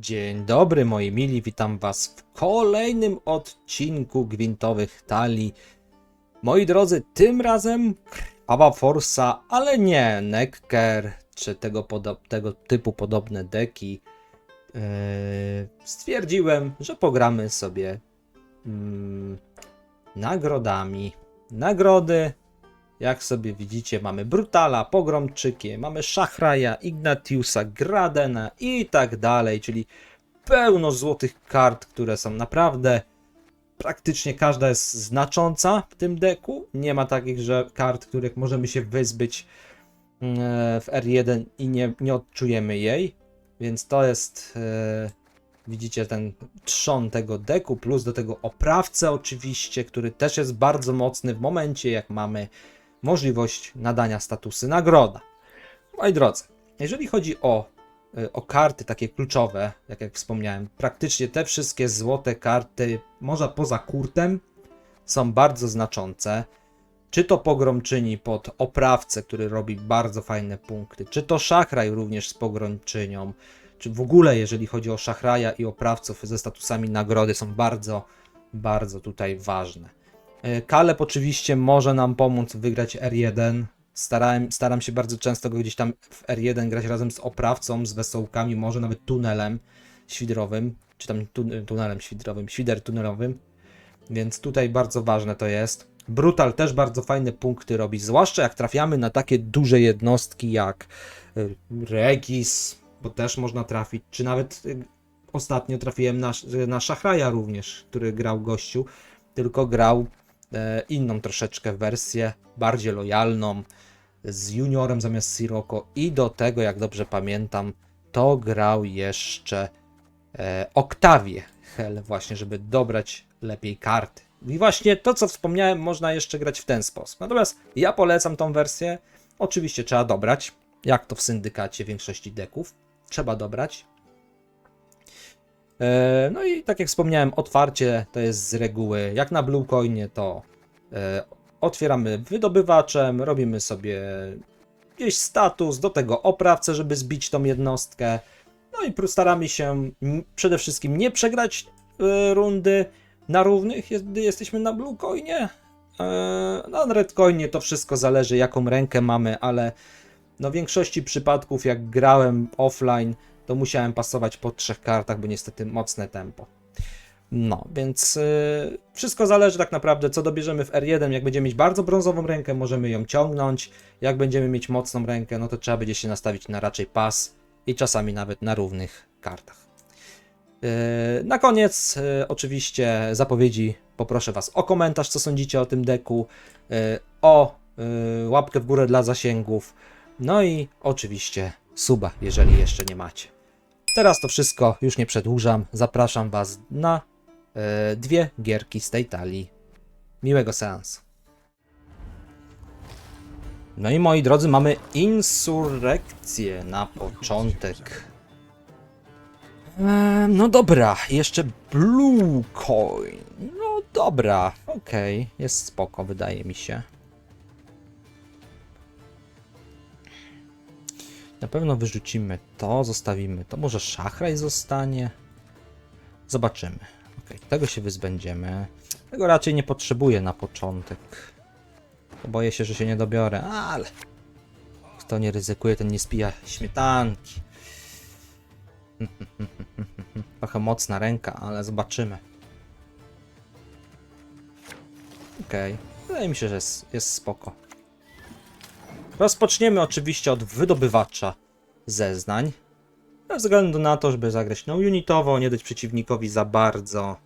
Dzień dobry moi mili, witam was w kolejnym odcinku Gwintowych Talii. Moi drodzy, tym razem Krwawa Forsa, ale nie Necker czy tego, tego typu podobne deki. Yy, stwierdziłem, że pogramy sobie mm, nagrodami. Nagrody, jak sobie widzicie, mamy Brutala, Pogromczykie, mamy Szachraja, Ignatiusa, Gradena i tak dalej, czyli pełno złotych kart, które są naprawdę praktycznie każda jest znacząca w tym deku. Nie ma takich, że kart, których możemy się wyzbyć mm, w R1 i nie, nie odczujemy jej. Więc to jest, e, widzicie, ten trzon tego deku, plus do tego oprawcę oczywiście, który też jest bardzo mocny w momencie, jak mamy możliwość nadania statusy nagroda. Moi drodzy, jeżeli chodzi o, y, o karty takie kluczowe, jak, jak wspomniałem, praktycznie te wszystkie złote karty, może poza kurtem, są bardzo znaczące. Czy to pogromczyni pod oprawcę, który robi bardzo fajne punkty, czy to szachraj również z pogromczynią, czy w ogóle jeżeli chodzi o szachraja i oprawców ze statusami nagrody są bardzo, bardzo tutaj ważne. E, Kaleb oczywiście może nam pomóc wygrać R1. Starałem, staram się bardzo często go gdzieś tam w R1 grać razem z oprawcą, z wesołkami, może nawet tunelem świdrowym, czy tam tu, tunelem świdrowym, świder tunelowym. Więc tutaj bardzo ważne to jest. Brutal też bardzo fajne punkty robi, zwłaszcza jak trafiamy na takie duże jednostki jak y, Regis, bo też można trafić, czy nawet y, ostatnio trafiłem na, na Szachraja również, który grał gościu, tylko grał e, inną troszeczkę wersję, bardziej lojalną, z juniorem zamiast Sirocco i do tego, jak dobrze pamiętam, to grał jeszcze e, Octavię Hell właśnie, żeby dobrać lepiej karty. I właśnie to, co wspomniałem, można jeszcze grać w ten sposób. Natomiast ja polecam tą wersję. Oczywiście trzeba dobrać, jak to w syndykacie większości deków. Trzeba dobrać. E, No i tak jak wspomniałem, otwarcie to jest z reguły, jak na Bluecoinie, to e, otwieramy wydobywaczem, robimy sobie gdzieś status, do tego oprawcę, żeby zbić tą jednostkę. No i staramy się przede wszystkim nie przegrać e, rundy na równych, gdy jesteśmy na Bluecoinie. No na Redcoinie to wszystko zależy, jaką rękę mamy, ale no w większości przypadków, jak grałem offline, to musiałem pasować po trzech kartach, bo niestety mocne tempo. No, więc y, wszystko zależy tak naprawdę, co dobierzemy w R1. Jak będziemy mieć bardzo brązową rękę, możemy ją ciągnąć. Jak będziemy mieć mocną rękę, no to trzeba będzie się nastawić na raczej pas i czasami nawet na równych kartach. Y, na koniec, y, oczywiście, zapowiedzi poproszę Was o komentarz, co sądzicie o tym deku, y, o łapkę w górę dla zasięgów, no i oczywiście suba, jeżeli jeszcze nie macie. Teraz to wszystko, już nie przedłużam. Zapraszam Was na e, dwie gierki z tej talii. Miłego seansu. No i moi drodzy, mamy insurrekcję na początek. E, no dobra, jeszcze Blue Coin. No dobra, okej, jest spoko, wydaje mi się. Na pewno wyrzucimy to, zostawimy to. Może szachraj zostanie. Zobaczymy. Ok, tego się wyzbędziemy. Tego raczej nie potrzebuję na początek. Bo boję się, że się nie dobiorę, ale kto nie ryzykuje, ten nie spija śmietanki. Trochę mocna ręka, ale zobaczymy. Okej, wydaje mi się, że jest, jest spoko. Rozpoczniemy oczywiście od wydobywacza zeznań. Ze względu na to, żeby zagrać no unitowo, nie dać przeciwnikowi za bardzo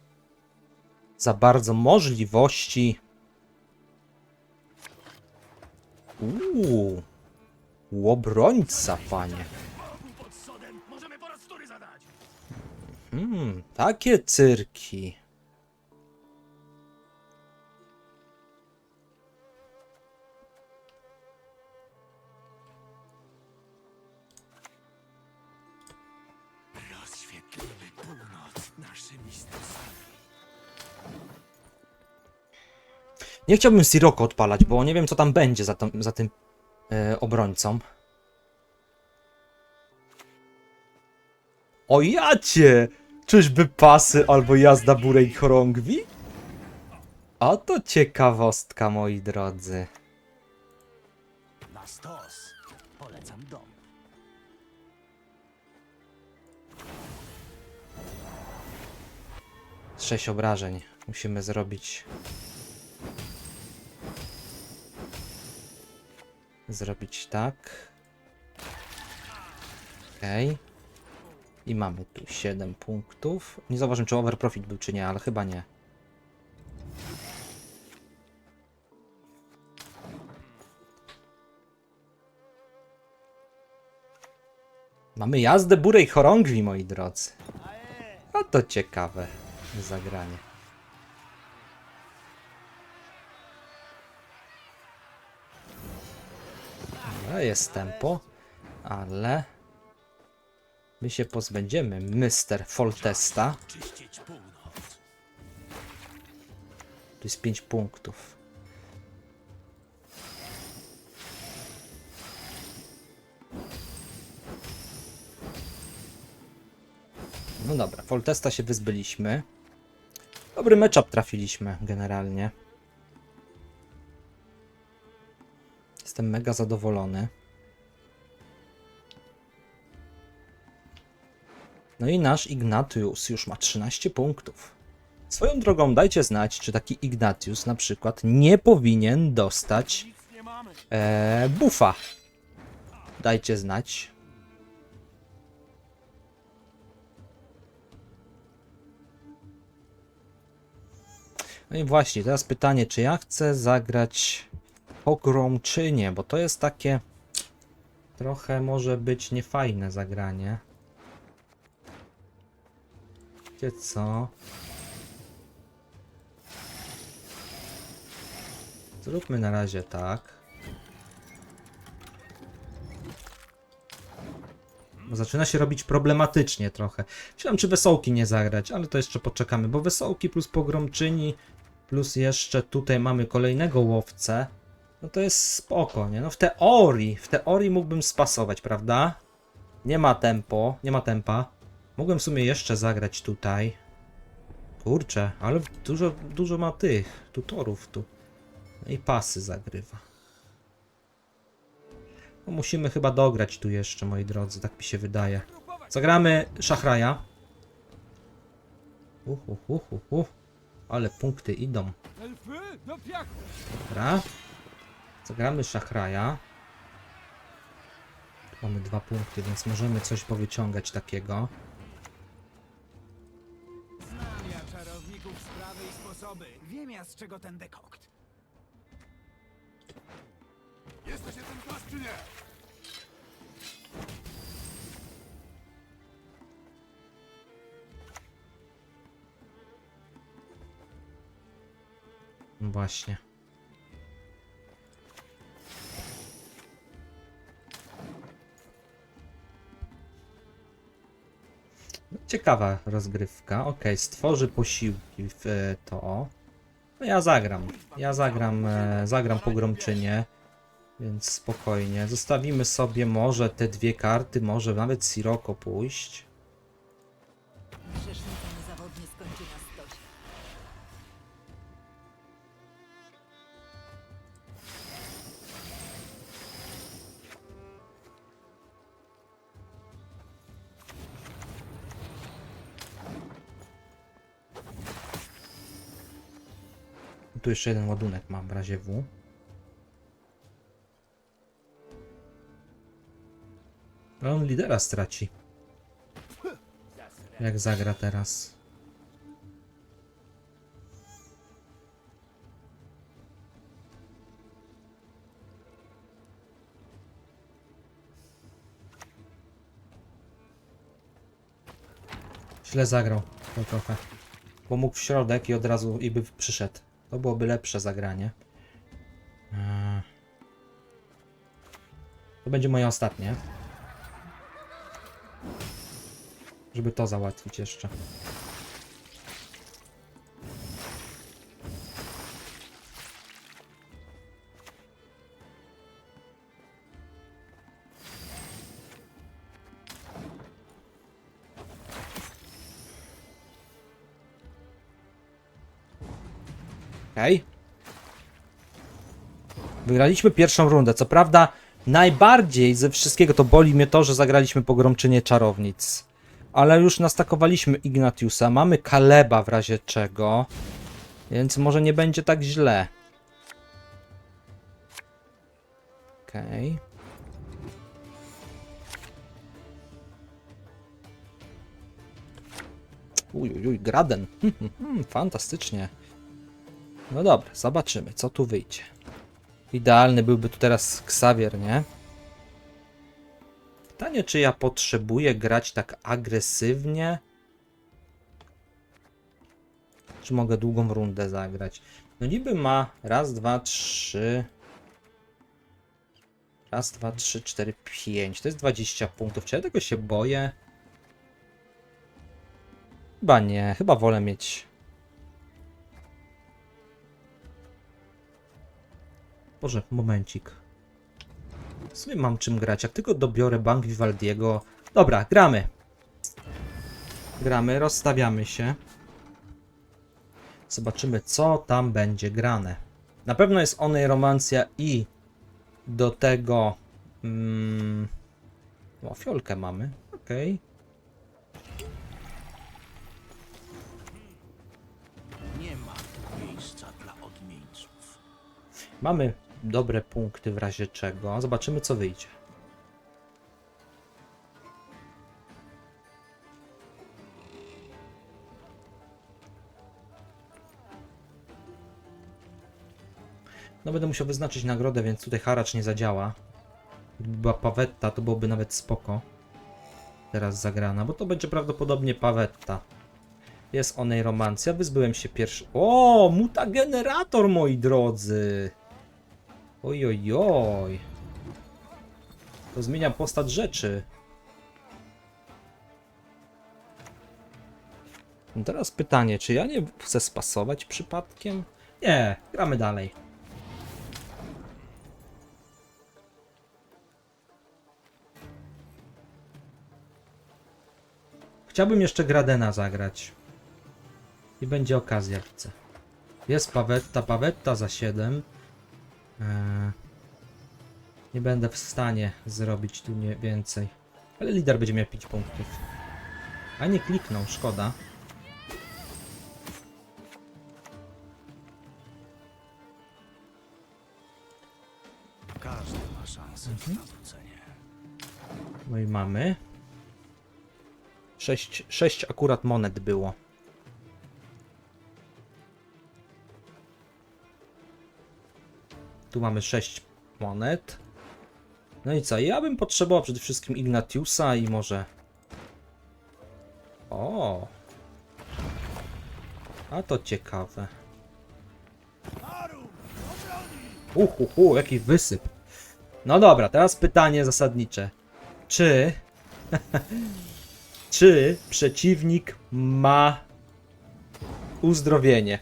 za bardzo możliwości. Uuu. Łobrońca, panie. Hmm, takie cyrki. Nie chciałbym Sirocco odpalać, bo nie wiem co tam będzie za, za tym e, obrońcą. O jacie! Czyżby pasy albo jazda burej chorągwi? Oto ciekawostka, moi drodzy. Na. 6 obrażeń musimy zrobić. Zrobić tak. Okej. Okay. I mamy tu 7 punktów. Nie zauważyłem, czy overprofit był, czy nie, ale chyba nie. Mamy jazdę burej chorągwi, moi drodzy. No to ciekawe zagranie. Dobra, jest tempo, ale my się pozbędziemy Mr. Foltesta. Tu jest 5 punktów. No dobra, Foltesta się wyzbyliśmy. Dobry matchup trafiliśmy generalnie. Jestem mega zadowolony. No i nasz Ignatius już ma 13 punktów. Swoją drogą dajcie znać, czy taki Ignatius na przykład nie powinien dostać e, buffa. Dajcie znać. No i właśnie, teraz pytanie, czy ja chcę zagrać pogrom, czy nie, bo to jest takie trochę może być niefajne zagranie. Wiecie co? Zróbmy na razie tak. Zaczyna się robić problematycznie trochę. Chciałem czy wesołki nie zagrać, ale to jeszcze poczekamy, bo wesołki plus pogromczyni, plus jeszcze tutaj mamy kolejnego łowcę. No to jest spoko, nie? No w teorii, w teorii mógłbym spasować, prawda? Nie ma tempo, nie ma tempa. Mogłem w sumie jeszcze zagrać tutaj. Kurczę, ale dużo, dużo ma tych tutorów tu. No i pasy zagrywa. No musimy chyba dograć tu jeszcze, moi drodzy, tak mi się wydaje. Zagramy szachraja. Uh, uh, uh, uh, uh. Ale punkty idą. Piachu. Dobra. Zagramy szachraja. Tu mamy dwa punkty, więc możemy coś powyciągać takiego. Znam ja czarowników sprawy i sposoby. Wiem ja z czego ten dekokt. Jesteś jeden klas czy nie? Właśnie. Ciekawa rozgrywka. Ok, stworzy posiłki w e, to. No ja zagram. Ja zagram, e, zagram pogromczynię. Więc spokojnie. Zostawimy sobie może te dwie karty, może nawet Siroko pójść. Tu jeszcze jeden ładunek mam w razie W. Ale on lidera straci. Jak zagra teraz. Źle zagrał to trochę. Bo mógł w środek i od razu i by przyszedł. To byłoby lepsze zagranie. Eee. To będzie moje ostatnie. Żeby to załatwić jeszcze. Wygraliśmy pierwszą rundę. Co prawda, najbardziej ze wszystkiego to boli mnie to, że zagraliśmy pogromczynię czarownic. Ale już nastakowaliśmy Ignatiusa. Mamy Kaleba w razie czego. Więc może nie będzie tak źle. Okej. Uj, uj, uj, Graden. Hmm, hmm, fantastycznie. No dobra, zobaczymy, co tu wyjdzie. Idealny byłby tu teraz Xavier, nie? Pytanie, czy ja potrzebuję grać tak agresywnie? Czy mogę długą rundę zagrać? No niby ma raz, dwa, trzy... Raz, dwa, trzy, cztery, pięć. To jest 20 punktów. Czy ja tego się boję? Chyba nie. Chyba wolę mieć... Boże, momencik. W sumie mam czym grać. Jak tylko dobiorę bank Vivaldiego... Dobra, gramy. Gramy, rozstawiamy się. Zobaczymy, co tam będzie grane. Na pewno jest Onej Romancja i do tego... Mm, o, fiolkę mamy. Okej. Nie ma tu miejsca dla odmieńców. Mamy dobre punkty w razie czego. Zobaczymy, co wyjdzie. No będę musiał wyznaczyć nagrodę, więc tutaj haracz nie zadziała. Gdyby była pawetta, to byłoby nawet spoko. Teraz zagrana, bo to będzie prawdopodobnie pawetta. Jest onej romancja, wyzbyłem się pierwszy... O, mutagenerator, moi drodzy! Oj, oj, oj. To zmienia postać rzeczy. No teraz pytanie, czy ja nie chcę spasować przypadkiem? Nie, gramy dalej. Chciałbym jeszcze Gradena zagrać. I będzie okazja, widzę. Jest Pawetta, Pawetta za 7. Eee, nie będę w stanie zrobić tu nie więcej. Ale lider będzie miał 5 punktów. A nie kliknął, szkoda. Każdy ma szansę Mhm. na nawrócenie. No i mamy. 6, 6 akurat monet było. Tu mamy 6 monet. No i co? Ja bym potrzebował przede wszystkim Ignatiusa i może... O! A to ciekawe. Uhuhu, jaki wysyp. No dobra, teraz pytanie zasadnicze. Czy... czy przeciwnik ma uzdrowienie?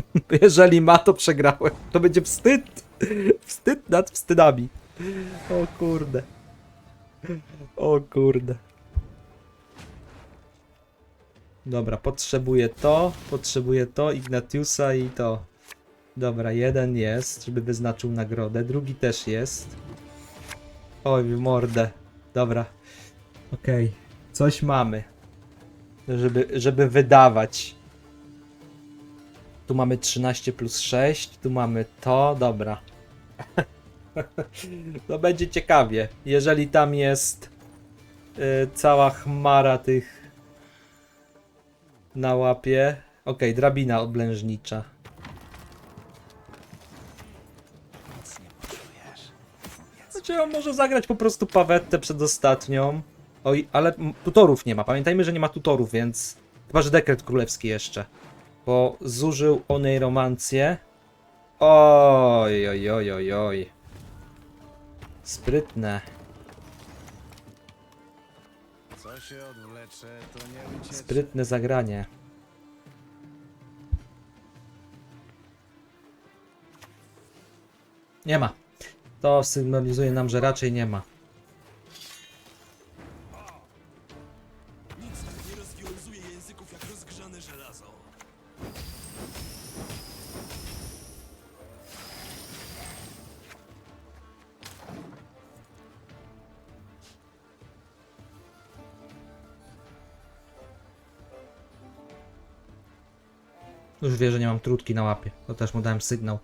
Jeżeli ma, to przegrałem. To będzie wstyd. Wstyd nad wstydami. O kurde. O kurde. Dobra, potrzebuję to, potrzebuję to, Ignatiusa i to. Dobra, jeden jest, żeby wyznaczył nagrodę, drugi też jest. Oj, mordę. Dobra. Okej, coś mamy. Żeby, żeby wydawać. Tu mamy 13 plus 6, tu mamy to, dobra. No będzie ciekawie, jeżeli tam jest y, cała chmara tych na łapie. Okej, drabina oblężnicza. Znaczy on może zagrać po prostu pawettę przedostatnią. Oj, ale tutorów nie ma. Pamiętajmy, że nie ma tutorów, więc... Chyba, że dekret królewski jeszcze. Bo zużył onej romancję. Oj, oj, oj, oj, oj. Sprytne. Co się odwlecze, to nie uciecze. Sprytne zagranie. Nie ma. To sygnalizuje nam, że raczej nie ma. Już wie, że nie mam trutki na łapie. To też mu dałem sygnał.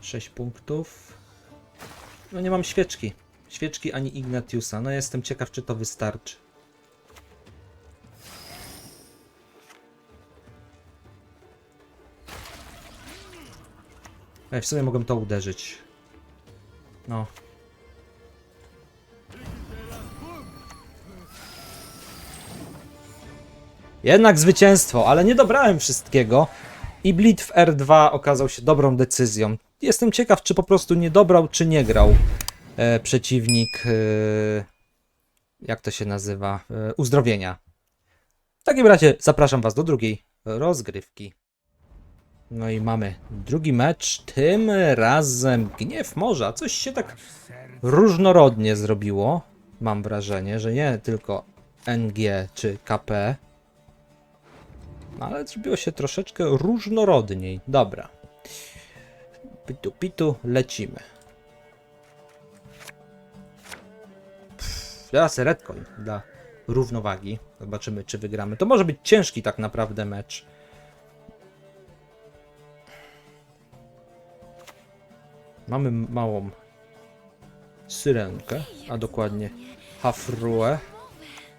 Sześć punktów. No nie mam świeczki. Świeczki ani Ignatiusa. No jestem ciekaw, czy to wystarczy. Ej, w sumie mogłem to uderzyć. No. Jednak zwycięstwo, ale nie dobrałem wszystkiego. I Bleed w R2 okazał się dobrą decyzją. Jestem ciekaw, czy po prostu nie dobrał, czy nie grał e, przeciwnik. E, jak to się nazywa? E, uzdrowienia. W takim razie zapraszam Was do drugiej rozgrywki. No i mamy drugi mecz. Tym razem Gniew Morza. Coś się tak różnorodnie zrobiło. Mam wrażenie, że nie tylko NG czy KP. No, ale zrobiło się troszeczkę różnorodniej. Dobra. Pitu, pitu, lecimy. Pff, Teraz Redcoin dla równowagi. Zobaczymy, czy wygramy. To może być ciężki tak naprawdę mecz. Mamy małą syrenkę, a dokładnie hafruę.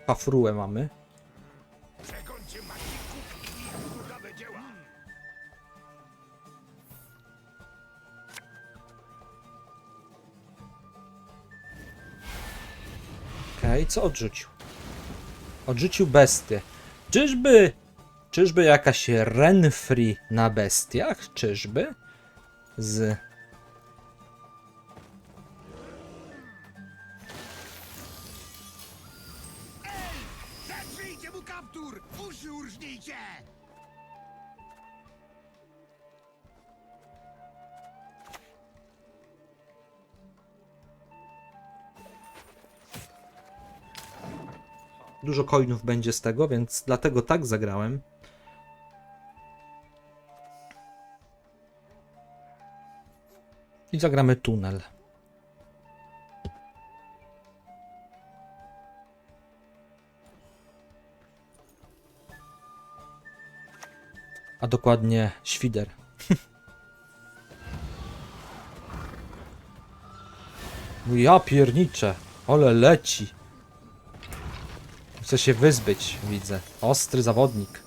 Hafruę mamy. Okej, co odrzucił? Odrzucił bestię. Czyżby... Czyżby jakaś Renfri na bestiach? Czyżby? Z... Dużo coinów będzie z tego, więc dlatego tak zagrałem. I zagramy tunel. A dokładnie świder. Ja pierniczę, ale leci. Chce się wyzbyć, widzę. Ostry zawodnik.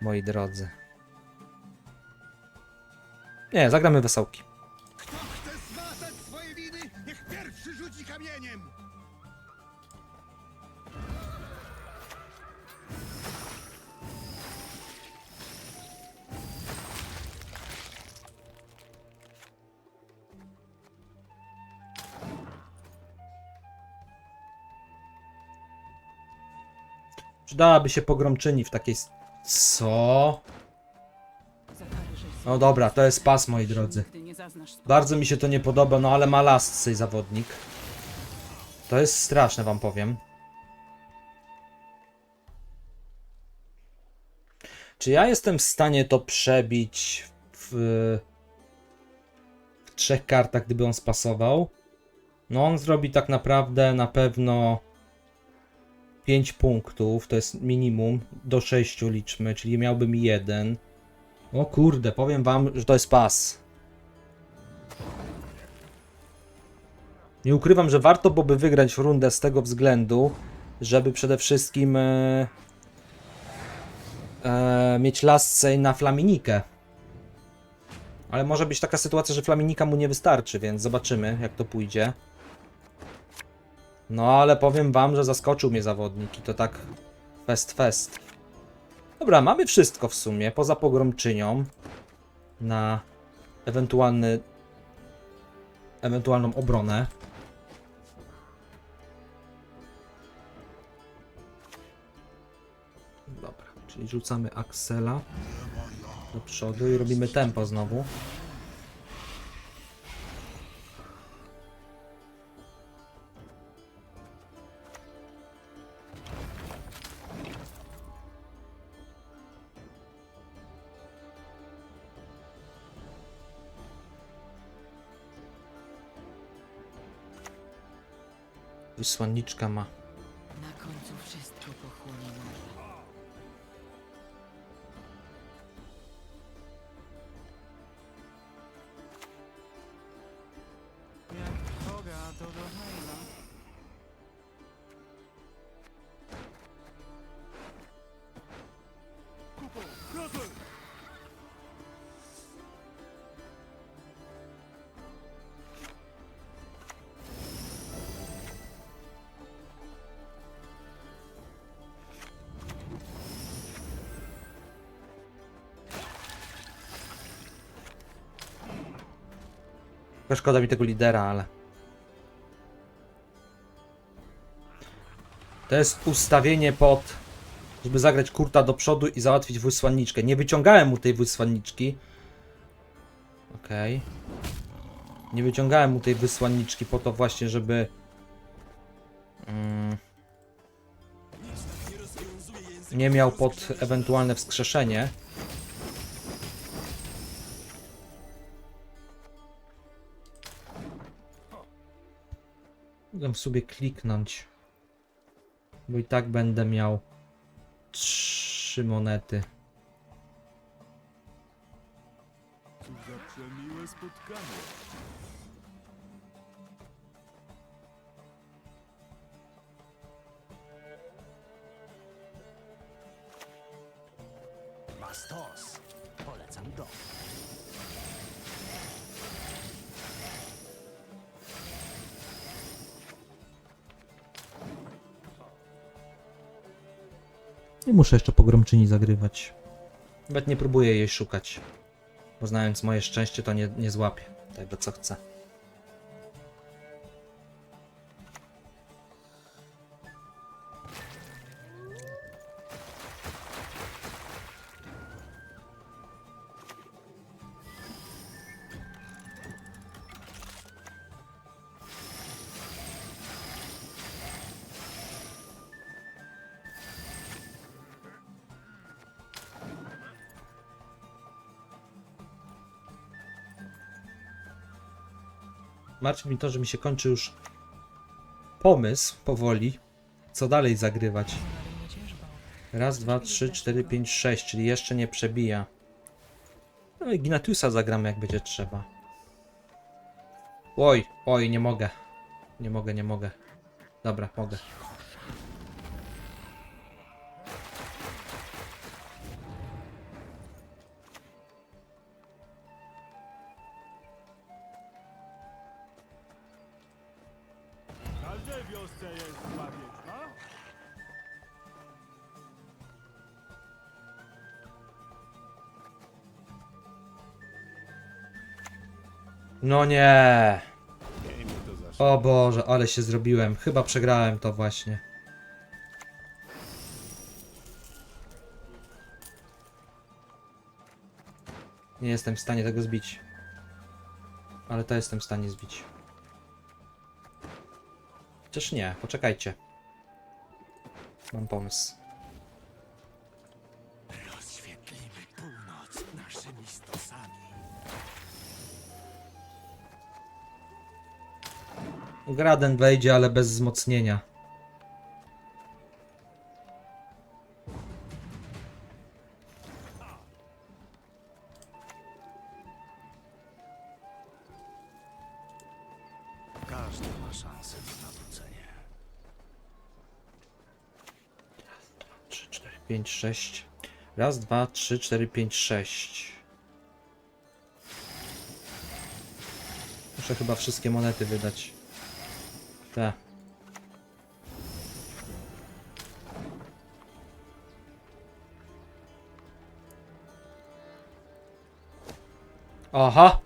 Moi drodzy. Nie, zagramy wesołki. Przydałaby się pogromczyni w takiej... Co? No dobra, to jest pas, moi drodzy. Bardzo mi się to nie podoba, no ale ma lascy zawodnik. To jest straszne, wam powiem. Czy ja jestem w stanie to przebić w, w trzech kartach, gdyby on spasował? No on zrobi tak naprawdę na pewno 5 punktów, to jest minimum, do 6 liczmy, czyli miałbym jeden. O kurde, powiem wam, że to jest pas. Nie ukrywam, że warto byłoby wygrać rundę z tego względu, żeby przede wszystkim e, e, mieć lasce na Flaminikę. Ale może być taka sytuacja, że Flaminika mu nie wystarczy, więc zobaczymy, jak to pójdzie. No ale powiem wam, że zaskoczył mnie zawodnik i to tak fest fest. Dobra, mamy wszystko w sumie, poza pogromczynią na ewentualny ewentualną obronę. Dobra, czyli rzucamy Axela do przodu i robimy tempo znowu. Wysłanniczka ma. Trochę Szkoda mi tego lidera, ale. To jest ustawienie pod. Żeby zagrać kurta do przodu i załatwić wysłanniczkę. Nie wyciągałem mu tej wysłanniczki. Okej. Nie wyciągałem mu tej wysłanniczki po to właśnie, żeby. Mm, nie miał pod ewentualne wskrzeszenie. Mogę sobie kliknąć. Bo i tak będę miał trzy monety. Bastos. Muszę jeszcze pogromczyni zagrywać. Nawet nie próbuję jej szukać. Bo znając moje szczęście, to nie, nie złapię tego, co chcę. Martwi mi to, że mi się kończy już pomysł powoli, co dalej zagrywać. Raz, dwa, trzy, cztery, pięć, sześć, czyli jeszcze nie przebija. No i Ginatiusa zagramy jak będzie trzeba. Oj, oj, nie mogę. Nie mogę, nie mogę. Dobra, mogę. No nie. O Boże, ale się zrobiłem. Chyba przegrałem to właśnie. Nie jestem w stanie tego zbić. Ale to jestem w stanie zbić. Chociaż nie, poczekajcie. Mam pomysł. Graden wejdzie, ale bez wzmocnienia. Każdy ma szansę na nawrócenie. 3, 4, 5, 6. Raz, dwa, trzy, cztery, pięć, sześć. Muszę chyba wszystkie monety wydać. Te. Aha!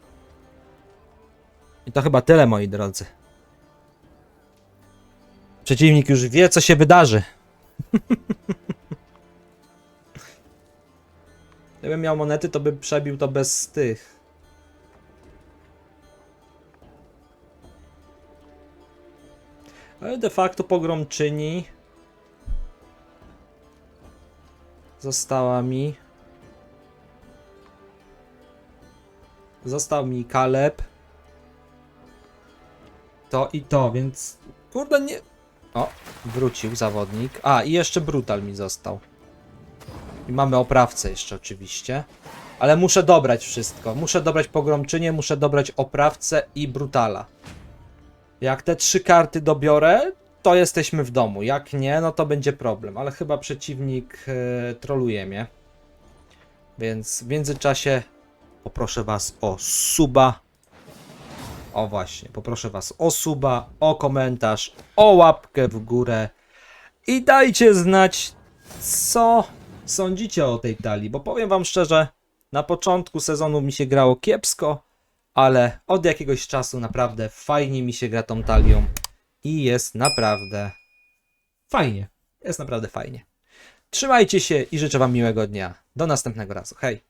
I to chyba tyle, moi drodzy. Przeciwnik już wie, co się wydarzy. Gdybym miał monety, to bym przebił to bez tych. De facto pogromczyni została mi. Został mi Kaleb. To i to, więc kurde nie. O, wrócił zawodnik. A, i jeszcze Brutal mi został. I mamy oprawcę jeszcze oczywiście. Ale muszę dobrać wszystko. Muszę dobrać pogromczynię, muszę dobrać oprawcę i Brutala. Jak te trzy karty dobiorę, to jesteśmy w domu. Jak nie, no to będzie problem. Ale chyba przeciwnik e, troluje mnie. Więc w międzyczasie poproszę was o suba. O właśnie, poproszę was o suba, o komentarz, o łapkę w górę i dajcie znać, co sądzicie o tej talii, bo powiem wam szczerze, na początku sezonu mi się grało kiepsko, ale od jakiegoś czasu naprawdę fajnie mi się gra tą talią i jest naprawdę fajnie. Jest naprawdę fajnie. Trzymajcie się i życzę wam miłego dnia. Do następnego razu. Hej!